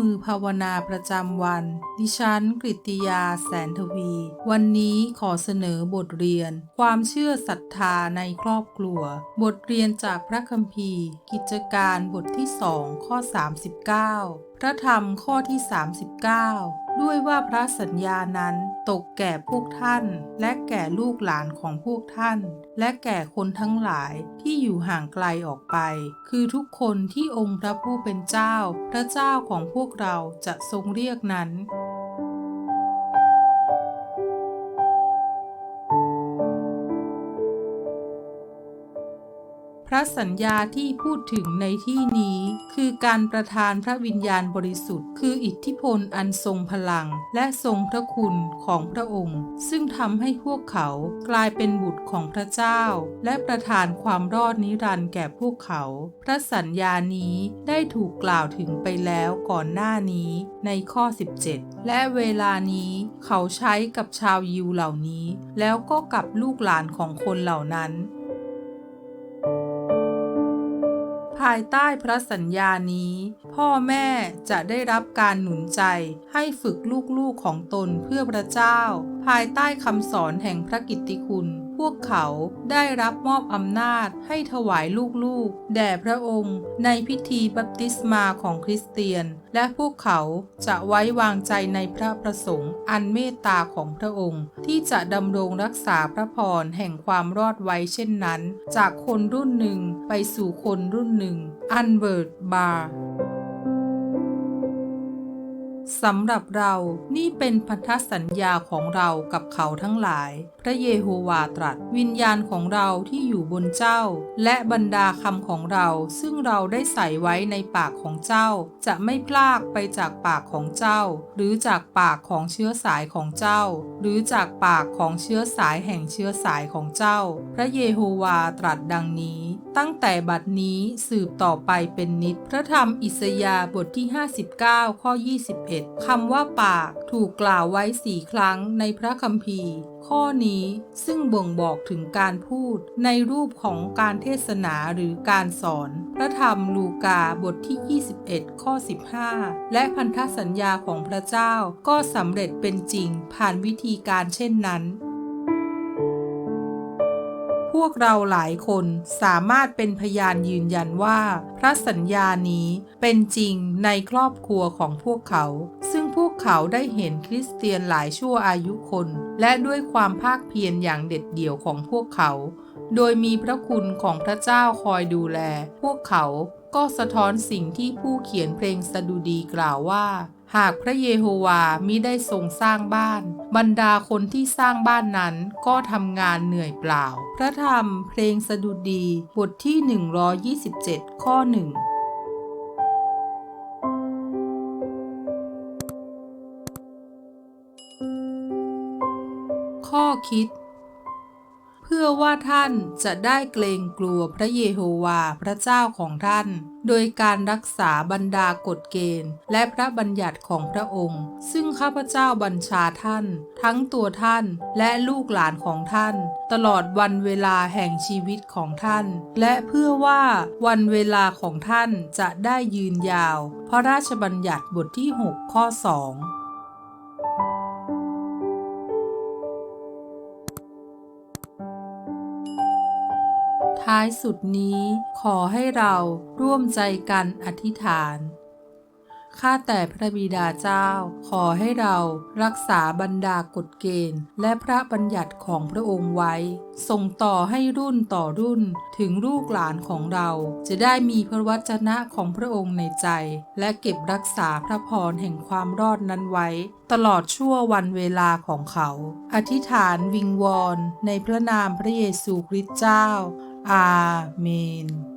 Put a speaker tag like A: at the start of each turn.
A: มือภาวนาประจำวัน ดิฉันกริตติยาแสนทวี วันนี้ขอเสนอบทเรียน ความเชื่อศรัทธาในครอบครัว บทเรียนจากพระคัมภีร์ กิจการบทที่สองข้อ 39 พระธรรมข้อที่ 39 ด้วยว่าพระสัญญานั้นตกแก่พวกท่าน และแก่ลูกหลานของพวกท่าน และแก่คนทั้งหลายที่อยู่ห่างไกลออกไป คือทุกคนที่องค์พระผู้เป็นเจ้า พระเจ้าของพวกเราจะทรงเรียกนั้น พระสัญญาที่พูดถึงในที่นี้ คือการประทานพระวิญญาณบริสุทธิ์ คืออิทธิพลอันทรงพลัง และทรงพระคุณของพระองค์ ซึ่งทำให้พวกเขากลายเป็นบุตรของพระเจ้า และประทานความรอดนิรันดร์แก่พวกเขา พระสัญญานี้ได้ถูกกล่าวถึงไปแล้วก่อนหน้านี้ในข้อ 17 และเวลานี้เขาใช้กับชาวยิวเหล่านี้ แล้วก็กับลูกหลานของคนเหล่านั้น ภายใต้พระสัญญานี้ พ่อแม่จะได้รับการหนุนใจให้ฝึกลูกๆของตนเพื่อพระเจ้า ภายใต้คำสอนแห่งพระกิตติคุณ วกเขาได้รับมอบอำนาจให้ถวายลูกๆ แด่พระองค์ในพิธีบัพติศมาของคริสเตียน และพวกเขาจะไว้วางใจในพระประสงค์อันเมตตาของพระองค์ ที่จะดำรงรักษาพระพรแห่งความรอดไว้เช่นนั้น จากคนรุ่นหนึ่งไปสู่คนรุ่นหนึ่งอันเบิร์ตบาร์ สำหรับเรานี่เป็นพันธสัญญาของเรากับเขาทั้งหลาย พระเยโฮวาตรัส วิญญาณของเราที่อยู่บนเจ้า และบรรดาคำของเราซึ่งเราได้ใส่ไว้ในปากของเจ้า จะไม่พลากไปจากปากของเจ้า หรือจากปากของเชื้อสายของเจ้า หรือจากปากของเชื้อสายแห่งเชื้อสายของเจ้า พระเยโฮวาตรัสดังนี้ ตั้งแต่บัดนี้สืบต่อไปเป็นนิจพระธรรมอิสยาห์บทที่ 59 ข้อ 21คำว่าปากถูกกล่าวไว้สี่ครั้งในพระคัมภีร์ ข้อนี้ซึ่งบ่งบอกถึงการพูดในรูปของการเทศนาหรือการสอน พระธรรมลูกาบทที่ 21 ข้อ 15 และพันธสัญญาของพระเจ้าก็สำเร็จเป็นจริงผ่านวิธีการเช่นนั้น พวกเราหลายคนสามารถเป็นพยานยืนยันว่า พระสัญญานี้เป็นจริงในครอบครัวของพวกเขา ซึ่งพวกเขาได้เห็นคริสเตียนหลายชั่วอายุคน และด้วยความภาคเพียรอย่างเด็ดเดี่ยวของพวกเขา โดยมีพระคุณของพระเจ้าคอยดูแล พวกเขาก็สะท้อนสิ่งที่ผู้เขียนเพลงสดุดีกล่าวว่า หากพระเยโฮวามิได้ทรงสร้างบ้าน บรรดาคนที่สร้างบ้านนั้นก็ทำงานเหนื่อยเปล่า พระธรรมเพลงสดุดีบทที่ 127 ข้อหนึ่งข้อคิด พื่อว่าท่านจะได้เกรงกลัวพระเยโฮวาห์พระเจ้าของท่าน โดยการรักษาบรรดากฎเกณฑ์ และพระบัญญัติของพระองค์ ซึ่งข้าพเจ้าบัญชาท่าน ทั้งตัวท่านและลูกหลานของท่าน ตลอดวันเวลาแห่งชีวิตของท่าน และเพื่อว่าวันเวลาของท่านจะได้ยืนยาว พระราชบัญญัติบทที่ 6 ข้อ 2 ท้ายสุดนี้ขอให้เราร่วมใจกันอธิษฐาน ข้าแต่พระบิดาเจ้า ขอให้เรารักษาบรรดากฎเกณฑ์ และพระบัญญัติของพระองค์ไว้ ส่งต่อให้รุ่นต่อรุ่นถึงลูกหลานของเรา จะได้มีพระวจนะของพระองค์ในใจ และเก็บรักษาพระพรแห่งความรอดนั้นไว้ ตลอดชั่ววันเวลาของเขา อธิษฐานวิงวอนในพระนามพระเยซูคริสต์เจ้า อาเมน